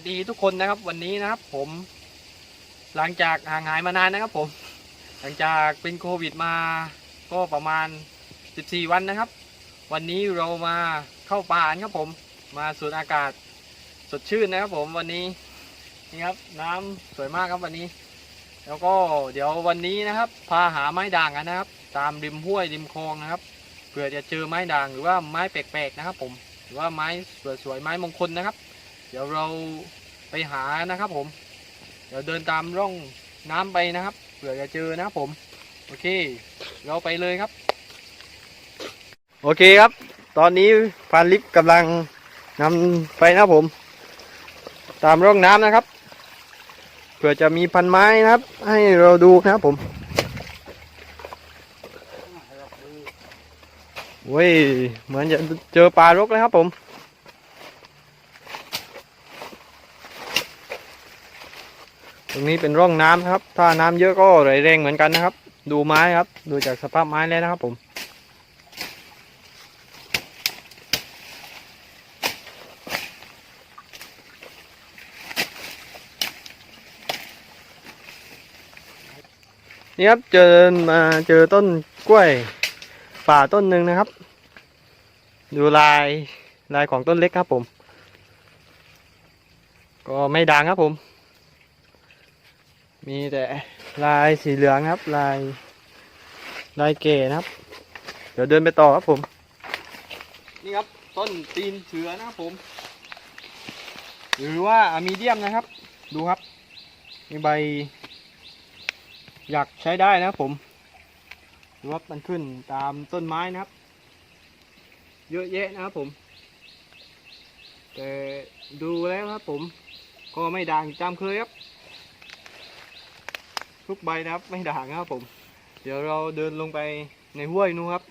สวัสดีทุกคนนะครับ วันนี้นะครับ ผม หลังจากห่างหายมานานนะครับ ผม หลังจากเป็นโควิดมา ก็ประมาณ 14 วันนะครับ วันนี้เรามาเข้าป่านครับผม มาสูดอากาศสดชื่นนะครับ ผมวันนี้นี่ครับ น้ำสวยมากครับวันนี้ แล้วก็เดี๋ยววันนี้นะครับ พาหาไม้ด่างกันนะครับ ตามริมห้วยริมคลองนะครับเผื่อจะเจอไม้ด่างหรือว่าไม้แปลกๆนะครับ ผม หรือว่าไม้สวยๆไม้มงคลนะครับ เดี๋ยวเราไปหานะครับผม เดี๋ยวเดินตามร่องน้ำไปนะครับเผื่อจะเจอนะครับผม โอเค เราไปเลยครับ โอเคครับ ตอนนี้พานลิฟต์กำลังนำไปนะผม ตามร่องน้ำนะครับเผื่อจะมีพันไม้นะครับ ให้เราดูนะครับผมเว้ยเหมือนจะเจอปลารกเลยครับผม ตรงนี้เป็นร่องน้ำครับ ถ้าน้ำเยอะก็ไหลแรงเหมือนกันนะครับ ดูไม้ครับ ดูจากสภาพไม้แล้วนะครับผม นี่ครับเจอมาเจอต้นกล้วยป่าต้นหนึ่งนะครับ ดูลายลายของต้นเล็กครับผม ก็ไม่ดังครับผม มีแต่ลายสีเหลืองครับ ลาย ลายเก๋นะครับ เดี๋ยวเดินไปต่อครับผม นี่ครับต้นตีนเสือนะครับผม หรือว่าอะมีเดียมนะครับ ดูครับ มีใบ อยากใช้ได้นะครับผมดูว่ามันขึ้นตามต้นไม้นะครับ เยอะแยะนะครับผม แต่ดูแล้วครับผม ก็ไม่ด่างจำเคยครับ ทุกใบนะครับ ไม่ด่างนะครับผม เดี๋ยวเราเดินลงไปในห้วยนู้นครับ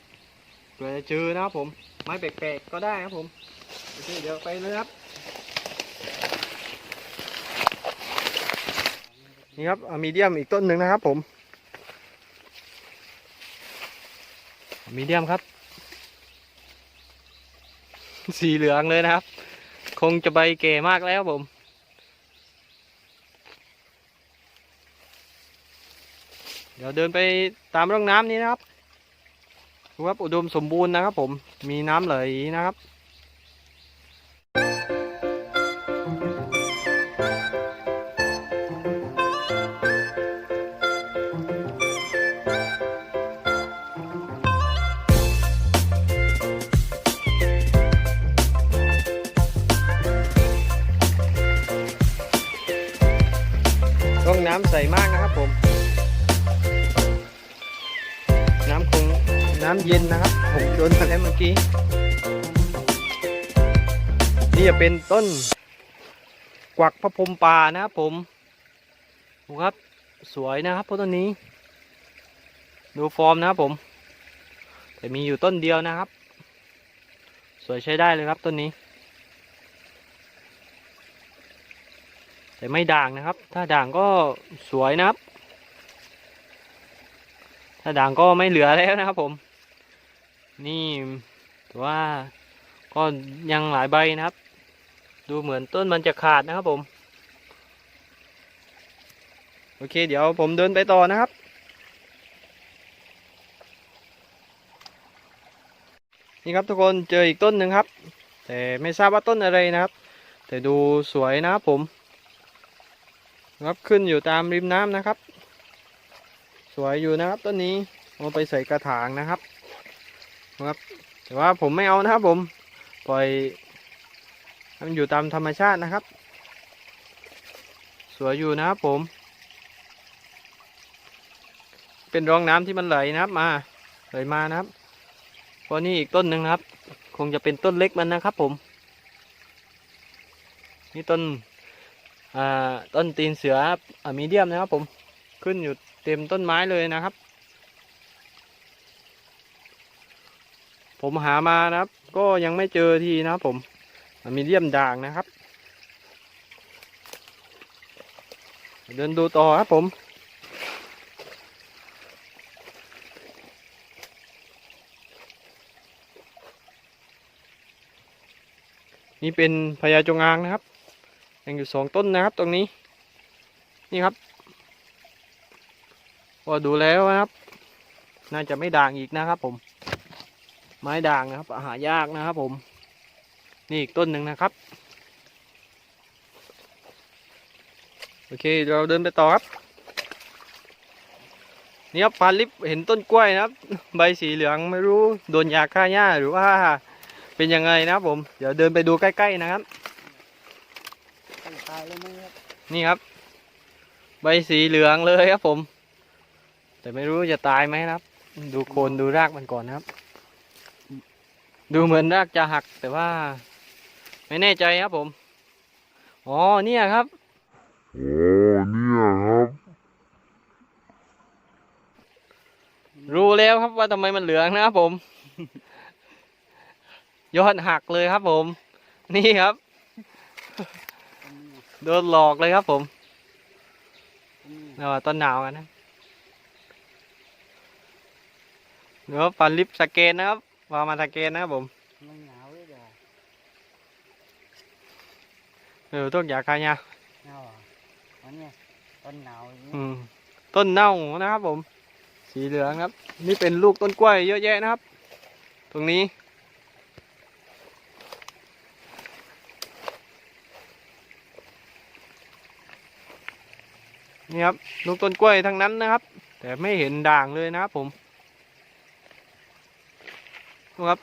เผื่อจะเจอนะครับผม ไม้แปลกๆก็ได้ครับผมโอเคเดี๋ยวไปเลยครับ นี่ครับมีเดียมอีกต้นหนึ่งนะครับผมมีเดียมครับ สีเหลืองเลยนะครับ คงจะใบเก๋มากแล้วผม เดี๋ยวเดินไปตามร่องน้ำนี้นะครับดูครับอุดมสมบูรณ์นะครับ ผมมีน้ำไหลนะครับร่องน้ำใสมากนะครับผม น้ำเย็นนะครับผมโดนมาแล้วเมื่อกี้ นี่จะเป็นต้น กวักพระพรมป่านะครับผมดูครับสวยนะครับต้นนี้ ดูฟอร์มนะครับผม แต่มีอยู่ต้นเดียวนะครับ สวยใช้ได้เลยครับต้นนี้ แต่ไม่ด่างนะครับ ถ้าด่างก็สวยนะครับถ้าด่างก็ไม่เหลือแล้วนะครับผม นี่ถือว่าก็ยังหลายใบนะครับ ดูเหมือนต้นมันจะขาดนะครับผม โอเค เดี๋ยวผมเดินไปต่อนะครับ นี่ครับทุกคนเจออีกต้นหนึ่งครับ แต่ไม่ทราบว่าต้นอะไรนะครับ แต่ดูสวยนะครับผมครับขึ้นอยู่ตามริมน้ำนะครับ สวยอยู่นะครับต้นนี้เอาไปใส่กระถางนะครับ ครับ แต่ว่าผมไม่เอานะครับผม ปล่อยมันอยู่ตามธรรมชาตินะครับ สวยอยู่นะครับผม เป็นรองน้ำที่มันไหลนะครับมาไหลมานะครับพราะนี่อีกต้นหนึ่งนะครับ คงจะเป็นต้นเล็กมันนะครับ ผม นี่ต้นต้นตีนเสืออะมีเดียมนะครับผมขึ้นอยู่เต็มต้นไม้เลยนะครับ ผมหามานะครับ ก็ยังไม่เจอทีนะครับผมมีเดียมด่างนะครับ เดินดูต่อครับผมนี่เป็นพญาจงอางนะครับ ยังอยู่สองต้นนะครับตรงนี้ นี่ครับพอดูแล้วนะครับ น่าจะไม่ด่างอีกนะครับผม ไม้ด่างนะครับหายากนะครับผม นี่อีกต้นหนึ่งนะครับ โอเคเราเดินไปต่อครับ นี่ครับพาลิฟเห็นต้นกล้วยนะครับ ใบสีเหลืองไม่รู้โดนยาฆ่าหญ้าหรือว่าเป็นยังไงนะครับผม เดี๋ยวเดินไปดูใกล้ๆนะครับตั้งตายแล้วไหมครับนี่ครับ ใบสีเหลืองเลยครับผม แต่ไม่รู้จะตายไหมนะครับ ดูโคนดูรากมันก่อนนะครับ ดูเหมือนรากจะหักแต่ว่า ไม่แน่ใจครับผม อ๋อเนี่ยครับโอ้เนี่ยครับ รู้แล้วครับว่าทำไมมันเหลืองนะครับผม ยอดหักเลยครับผม นี่ครับต้นนี้โดนหลอกเลยครับผมต้นนี้เราต้นหนาวกันนะเดี๋ยวฟันลิฟสแกนนะครับ วามาสแกนนะครับผมมันหนาวเลยเดี๋ยวเออต้นยาคายาหนาวอะวันเนี้ยต้นหนาวอย่างนี้อืมต้นเน่านะครับผม สีเหลืองครับ นี่เป็นลูกต้นกล้วยเยอะแยะนะครับ ตรงนี้นี่ครับลูกต้นกล้วยทั้งนั้นนะครับ แต่ไม่เห็นด่างเลยนะครับผมดู ครับ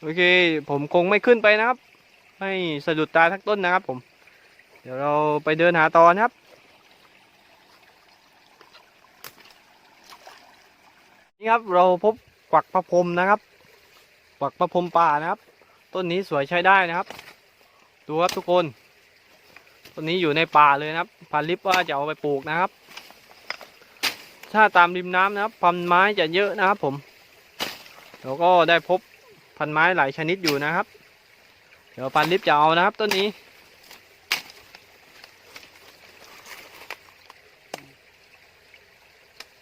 โอเค ผมคงไม่ขึ้นไปนะครับให้สะดุดตาทักต้นนะครับ ผม เดี๋ยวเราไปเดินหาตอนะครับนี่ครับเราพบกวักพระพรมนะครับกวักพระพรมป่านะครับ ต้นนี้สวยใช้ได้นะครับ ดูครับทุกคน ต้นนี้อยู่ในป่าเลยนะครับพันลิปว่าจะเอาไปปลูกนะครับ ถ้าตามริมน้ำนะครับพันไม้จะเยอะนะครับผม แล้วก็ได้พบพันไม้หลายชนิดอยู่นะครับ เดี๋ยวพันลิปจะเอานะครับต้นนี้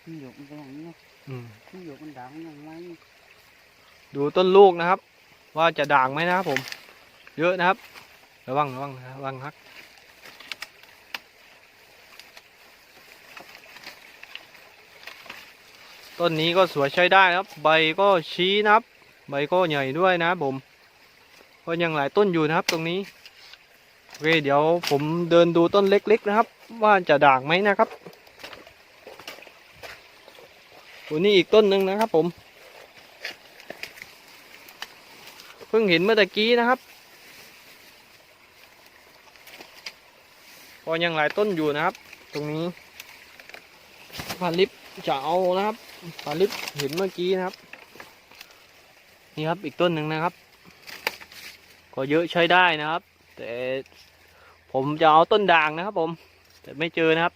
ที่หยกมันเป็นอย่างนี้นะอืมที่หยกมันดังอย่างไรดูต้นลูกนะครับ ว่าจะด่างไหมนะครับผม เยอะนะครับ ระวังระวังนะระวังครั ต้นนี้ก็สวยใช้ได้นะครับ ใบก็ชี้นะครับ ใบก็ใหญ่ด้วยนะผมก็ยังหลายต้นอยู่นะครับตรงนี้โอเคเดี๋ยวผมเดินดูต้นเล็ก ๆ นะครับ ว่าจะด่างไหมนะครับตัวนี้อีกต้นหนึ่งนะครับ ผม เพิ่งเห็นเมื่อตะกี้นะครับก็ยังหลายต้นอยู่นะครับ ตรงนี้พาลิปจะเอานะครับ พาลิปเห็นเมื่อกี้นะครับ นี่ครับอีกต้นหนึ่งนะครับ ก็เยอะใช้ได้นะครับ แต่ผมจะเอาต้นด่างนะครับ ผม แต่ไม่เจอนะครับ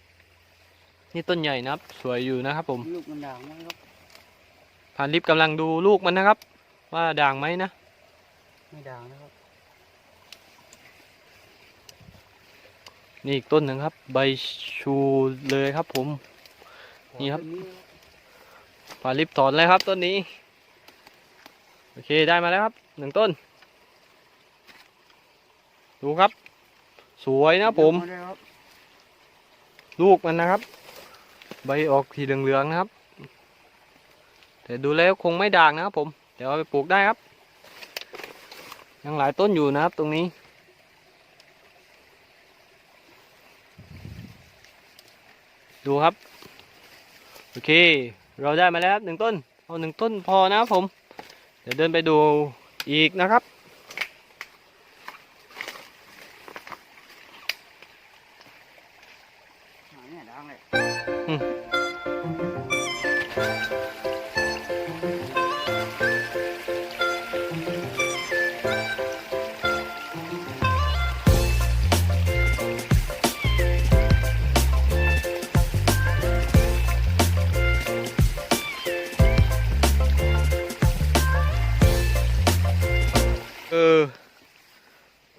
นี่ต้นใหญ่นะครับ สวยอยู่นะครับ ผมลูกมันดังไหมครับพาลิปกำลังดูลูกมันนะครับ ว่าด่างไหมนะไม่ดังนะครับ นี่อีกต้นหนึ่งครับ ใบชูเลยครับ ผมนี่ครับ ต้ครับฝาลิปถอนเลยครับต้นนี้ โอเคได้มาแล้วครับหนึ่งต้น ดูครับ สวยนะผม ลูกมันนะครับ ใบออกสีเหลืองๆนะครับ แต่ดูแล้วคงไม่ด่างนะครับผม เดี๋ยวเอาไปปลูกได้ครับ ยังหลายต้นอยู่นะครับตรงนี้ดูครับ โอเค เราได้มาแล้วครับหนึ่งต้นเอาหนึ่งต้นพอนะครับผม เดี๋ยวเดินไปดูอีกนะครับอ่าเนี่ยดังเลยอืม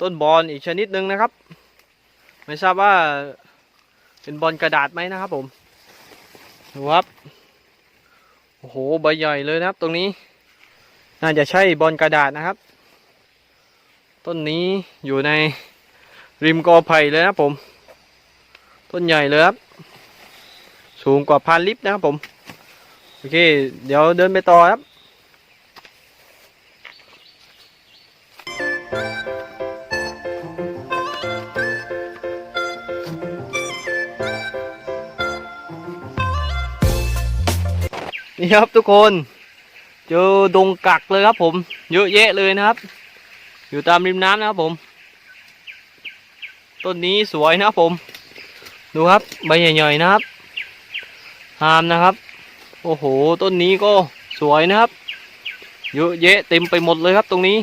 ต้นบอลอีกชนิดหนึ่งนะครับ ไม่ทราบว่าเป็นบอลกระดาษไหมนะครับผมดูครับโอ้โหใบใหญ่เลยนะครับ ตรงนี้ น่าจะใช่บอลกระดาษนะครับ ต้นนี้อยู่ในริมกอไผ่เลยนะผม ต้นใหญ่เลยครับ สูงกว่าพันลิตรนะครับผม โอเค เดี๋ยวเดินไปต่อครับ นี่ครับทุกคน เจอดงกักเลยครับ ผม เยอะแยะเลยนะครับ อยู่ตามริมน้ำนะครับผม ต้นนี้สวยนะครับผม ดูครับใบใหญ่ๆนะครับหามนะครับ โอ้โห ต้นนี้ก็สวยนะครับ เยอะแยะเต็มไปหมดเลยครับตรงนี้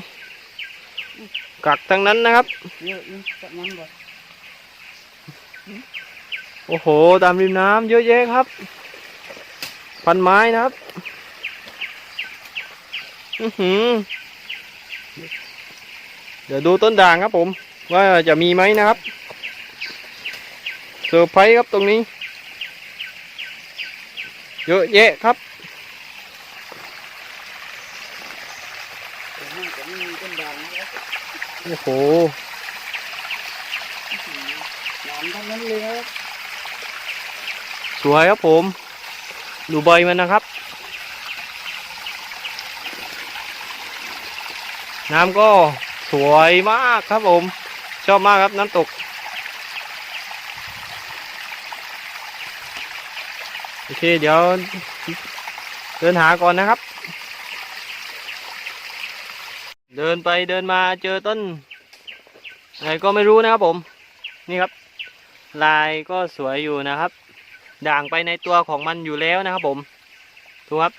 กักทั้งนั้นนะครับเยอะนี่กับน้ำบ่โอ้โห ตามริมน้ำเยอะแยะครับ พันไม้นะครับ อือหือ เดี๋ยวดูต้นด่างครับผม ว่าจะมีไหมนะครับเซอร์ไพรส์ครับตรงนี้ เยอะแยะครับแต่มันจะไม่มีต้นด่างนะครับโอ้โหหนามทั้งนั้นเลยนะครับสวยครับผม ดูใบมันนะครับ น้ำก็สวยมากครับผม ชอบมากครับน้ำตกโอเค เดี๋ยวเดินหาก่อนนะครับ เดินไปเดินมาเจอต้นอะไรก็ไม่รู้นะครับผม นี่ครับ ลายก็สวยอยู่นะครับ ด่างไปในตัวของมันอยู่แล้วนะครับผมดูครับ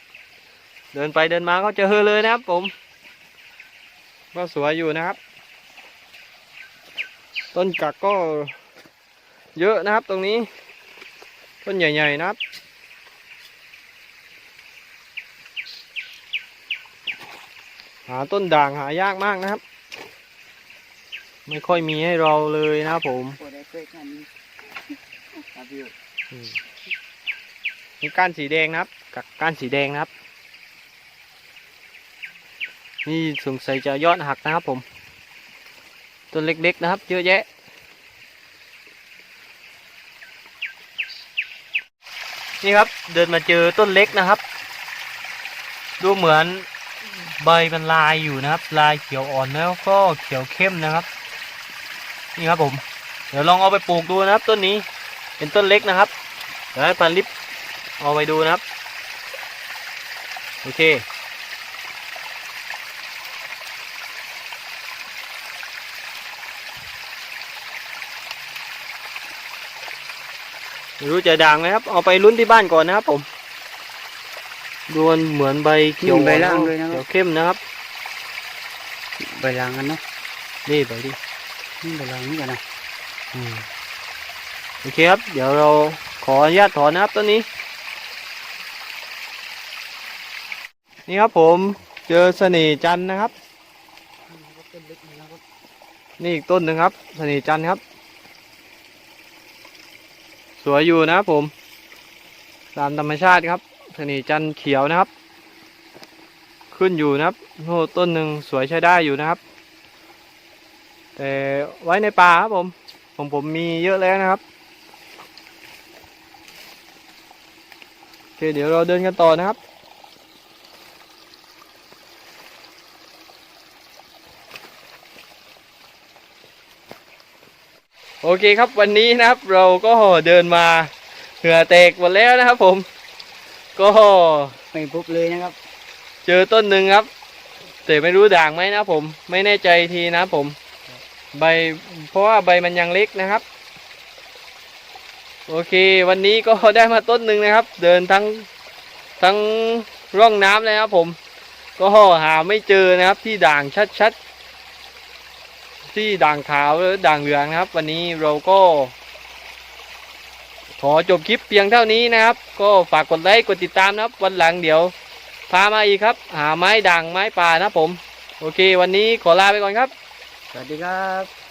เดินไปเดินมาก็เจอเลยนะครับผม ก็สวยอยู่นะครับ ต้นกักก็เยอะนะครับตรงนี้ ต้นใหญ่ๆนะครับหาต้นด่างหายากมากนะครับ ไม่ค่อยมีให้เราเลยนะครับผม มนี่ก้านสีแดงนะครับ กับก้านสีแดงนะครับ นี่สงสัยจะยอดหักนะครับผมต้นเล็กๆนะครับ เยอะแยะ นี่ครับเดินมาเจอต้นเล็กนะครับ ดูเหมือนใบมันลายอยู่นะครับ ลายเขียวอ่อนแล้วก็เขียวเข้มนะครับ นี่ครับผม เดี๋ยวลองเอาไปปลูกดูนะครับ ต้นนี้เป็นต้นเล็กนะครับเดี๋ยวให้พันลิป เอาไปดูนะครับ โอเคไม่รู้จะด่างไหมครับ เอาไปลุ้นที่บ้านก่อนนะครับผมดวนเหมือนใบเขียวใบล่างเลยนะคเขีรัยบวเข้มนะครับ ใบลางกันเนาะนี่ใบดินี่ใบลางนี่กันนะอืมโอเคครับ เดี๋ยวเราขออนุญาตถอนนะครับต้นนี้ นี่ครับผมเจอเสน่ห์จันทร์นะครับต้นเล็กนี่นะครับ นี่อีกต้นหนึ่งครับเสน่ห์จันทร์ครับ สวยอยู่นะครับผม ตามธรรมชาติครับเสน่ห์จันทร์เขียวนะครับ ขึ้นอยู่นะครับโอ้ต้นหนึ่งสวยใช้ได้อยู่นะครับ แต่ไว้ในป่าครับผม ผมผมมีเยอะแล้วนะครับโอเคเดี๋ยวเราเดินกันต่อนะครับ โอเคครับวันนี้นะครับเราก็เดินมาเหงื่อแตกหมดแล้วนะครับ ผม ก็ไม่พบเลยนะครับ เจอต้นหนึ่งครับ แต่ไม่รู้ด่างไหมนะผม ไม่แน่ใจทีนะผม ใบเพราะว่าใบมันยังเล็กนะครับ โอเค วันนี้ก็ได้มาต้นหนึ่งนะครับ เดินทั้งทั้งร่องน้ำเลยครับผม ก็หาไม่เจอนะครับที่ด่างชัดๆ ที่ด่างขาวหรือด่างเหลืองนะครับ วันนี้เราก็ ขอจบคลิปเพียงเท่านี้นะครับ ก็ฝากกดไลค์กดติดตามนะครับ วันหลังเดี๋ยว พามาอีกครับ หาไม้ด่างไม้ป่านะผม โอเค วันนี้ขอลาไปก่อนครับ สวัสดีครับ